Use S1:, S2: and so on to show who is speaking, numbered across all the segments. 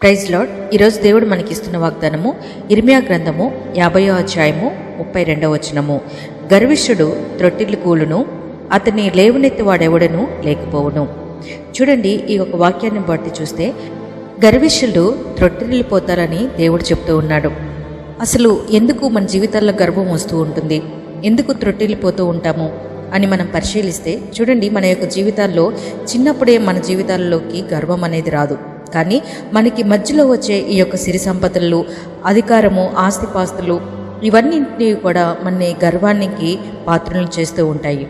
S1: Praise lord ఈరోజు దేవుడు మనకిస్తున్న వాగ్దానము ఇర్మియా గ్రంథము యాభయో అధ్యాయము ముప్పై రెండవ వచనము. గర్విష్ఠుడు త్రొట్టిల్లు కూలును అతని లేవనెత్తి వాడెవడను లేకపోవును. చూడండి ఈ ఒక వాక్యాన్ని బట్టి చూస్తే గర్విష్ఠులు త్రొట్టిల్లిపోతారని దేవుడు చెప్తూ ఉన్నాడు. అసలు ఎందుకు మన జీవితాల్లో గర్వం వస్తూ ఉంటుంది? ఎందుకు త్రొట్టిల్లిపోతూ ఉంటాము అని మనం పరిశీలిస్తే చూడండి మన యొక్క జీవితాల్లో చిన్నప్పుడే మన జీవితాల్లోకి గర్వం అనేది రాదు. కానీ మనకి మధ్యలో వచ్చే ఈ యొక్క సిరి సంపదలు అధికారము ఆస్తిపాస్తులు ఇవన్నింటినీ కూడా మన గర్వానికి పాత్రలు చేస్తూ ఉంటాయి.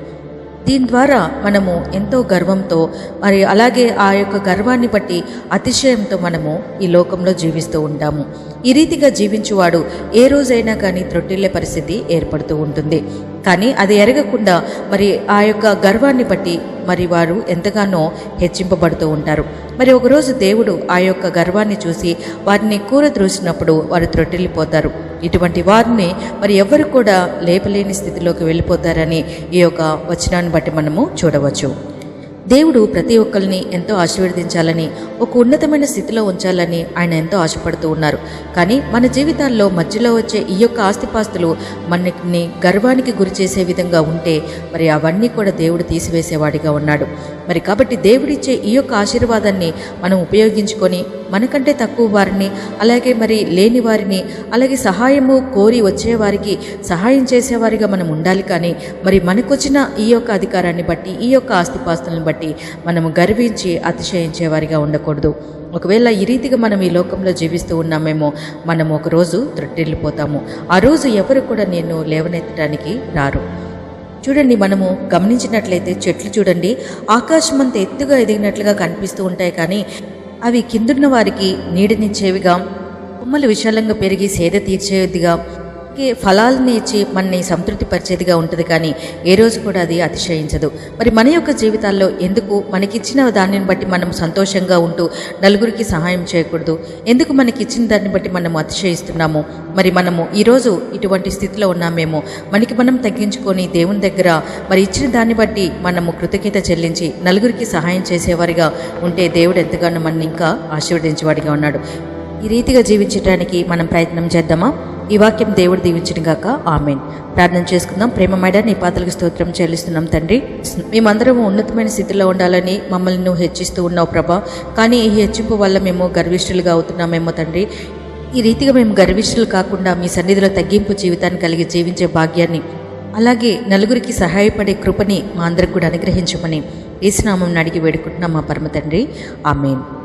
S1: దీని ద్వారా మనము ఎంతో గర్వంతో మరి అలాగే ఆ యొక్క గర్వాన్ని బట్టి అతిశయంతో మనము ఈ లోకంలో జీవిస్తూ ఉంటాము. ఈ రీతిగా జీవించువాడు ఏ రోజైనా కానీ త్రొట్టిల్లే పరిస్థితి ఏర్పడుతూ ఉంటుంది. కానీ అది ఎరగకుండా మరి ఆ యొక్క గర్వాన్ని బట్టి మరి వారు ఎంతగానో హెచ్చింపబడుతూ ఉంటారు. మరి ఒకరోజు దేవుడు ఆ యొక్క గర్వాన్ని చూసి వారిని కూర ద్రోసినప్పుడు వారు త్రొట్టిల్లిపోతారు. ఇటువంటి వారిని మరి ఎవరు కూడా లేపలేని స్థితిలోకి వెళ్ళిపోతారని ఈ యొక్క వచనాన్ని బట్టి మనము చూడవచ్చు. దేవుడు ప్రతి ఒక్కరిని ఎంతో ఆశీర్వదించాలని ఒక ఉన్నతమైన స్థితిలో ఉంచాలని ఆయన ఎంతో ఆశపడుతూ ఉన్నారు. కానీ మన జీవితాల్లో మధ్యలో వచ్చే ఈ యొక్క ఆస్తిపాస్తులు మనని గర్వానికి గురి చేసే విధంగా ఉంటే మరి అవన్నీ కూడా దేవుడు తీసివేసేవాడిగా ఉన్నాడు. మరి కాబట్టి దేవుడిచ్చే ఈ యొక్క ఆశీర్వాదాన్ని మనం ఉపయోగించుకొని మనకంటే తక్కువ వారిని అలాగే మరి లేని వారిని అలాగే సహాయము కోరి వచ్చేవారికి సహాయం చేసేవారిగా మనం ఉండాలి. కానీ మరి మనకొచ్చిన ఈ యొక్క అధికారాన్ని బట్టి ఈ యొక్క ఆస్తిపాస్తులను బట్టి మనము గర్వించి అతిశయించేవారిగా ఉండకూడదు. ఒకవేళ ఈ రీతిగా మనం ఈ లోకంలో జీవిస్తూ ఉన్నామేమో మనము ఒకరోజు త్రొట్టెళ్ళిపోతాము ఆ రోజు ఎవరు కూడా నేను లేవనెత్తడానికి రారు. చూడండి మనము గమనించినట్లయితే చెట్లు చూడండి ఆకాశం అంత ఎత్తుగా ఎదిగినట్లుగా కనిపిస్తూ ఉంటాయి కానీ అవి కిందున్న వారికి నీడనిచ్చేవిగా కొమ్మలు విశాలంగా పెరిగి సేద తీర్చేదిగా అలాగే ఫలాలను ఇచ్చి మనని సంతృప్తిపరిచేదిగా ఉంటుంది కానీ ఏ రోజు కూడా అది అతిశయించదు. మరి మన యొక్క జీవితాల్లో ఎందుకు మనకిచ్చిన దానిని బట్టి మనం సంతోషంగా ఉంటూ నలుగురికి సహాయం చేయకూడదు? ఎందుకు మనకి ఇచ్చిన దాన్ని బట్టి మనం అతిశయిస్తున్నాము? మరి మనము ఈరోజు ఇటువంటి స్థితిలో ఉన్నామేమో? మనకి మనం తగ్గించుకొని దేవుని దగ్గర మరి ఇచ్చిన దాన్ని బట్టి మనము కృతజ్ఞత చెల్లించి నలుగురికి సహాయం చేసేవారిగా ఉంటే దేవుడు ఎంతగానో మన ఇంకా ఆశీర్వదించేవాడిగా ఉన్నాడు. ఈ రీతిగా జీవించడానికి మనం ప్రయత్నం చేద్దామా? ఈ వాక్యం దేవుడు దీవించిన గాక. ఆమెన్. ప్రార్థన చేసుకుందాం. ప్రేమమైన నీ పాత్రలకు స్తోత్రం చెల్లిస్తున్నాం తండ్రి. మేమందరం ఉన్నతమైన స్థితిలో ఉండాలని మమ్మల్ని నువ్వు హెచ్చిస్తూ ఉన్నావు ప్రభా. కానీ ఈ హెచ్చింపు వల్ల మేము గర్విష్ఠులుగా అవుతున్నామేమో తండ్రి. ఈ రీతిగా మేము గర్విష్ఠులు కాకుండా మీ సన్నిధిలో తగ్గింపు జీవితాన్ని కలిగి జీవించే భాగ్యాన్ని అలాగే నలుగురికి సహాయపడే కృపని మా అందరికి కూడా అనుగ్రహించమని ఏసునామం అడిగి వేడుకుంటున్నాం మా పరమ తండ్రి. ఆమెన్.